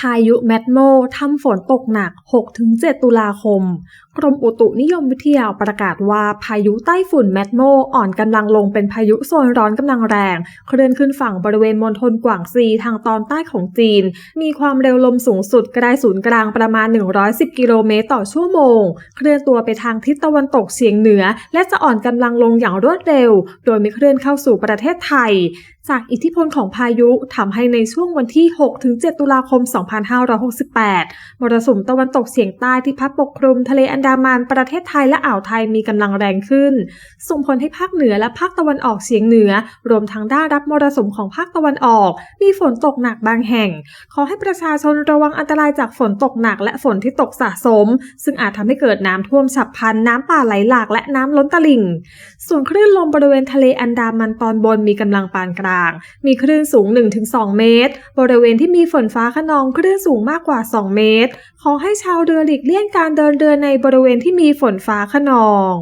พายุแมดโมทำฝนตกหนัก 6-7 ตุลาคม กรมอุตุนิยมวิทยาประกาศว่าพายุไต้ฝุ่นแมดโมอ่อนกำลังลงเป็นพายุโซนร้อนกำลังแรง เคลื่อนขึ้นฝั่งบริเวณมณฑลกวางซีทางตอนใต้ของจีน มีความเร็วลมสูงสุดใกล้ศูนย์กลางประมาณ 110 กิโลเมตรต่อชั่วโมง เคลื่อนตัวไปทางทิศตะวันตกเฉียงเหนือ และจะอ่อนกำลังลงอย่างรวดเร็ว โดยไม่เคลื่อนเข้าสู่ประเทศไทย จากอิทธิพลของพายุทำให้ในช่วงวันที่ 6-7 ตุลาคม 2568 มรสุมตะวันตกเฉียงใต้ที่พัดปกคลุมทะเลอันดามันประเทศไทยและอ่าวไทยมีกำลังแรงขึ้น ส่งผลให้ภาคเหนือและภาคตะวันออกเฉียงเหนือ รวมทั้งด้านรับมรสุมของภาคตะวันออก มีฝนตกหนักบางแห่ง ขอให้ประชาชนระวังอันตรายจากฝนตกหนักและฝนที่ตกสะสม ซึ่งอาจทำให้เกิดน้ำท่วมฉับพลัน น้ำป่าไหลหลากและน้ำล้นตลิ่ง ส่วนคลื่นลมบริเวณทะเลอันดามันตอนบนมีกำลังปานกลางมีคลื่นสูง 1-2 เมตร บริเวณที่มีฝนฟ้าขนองคลื่นสูงมากกว่า 2 เมตร ขอให้ชาวเรือหลีกเลี่ยงการเดินเรือในบริเวณที่มีฝนฟ้าขนอง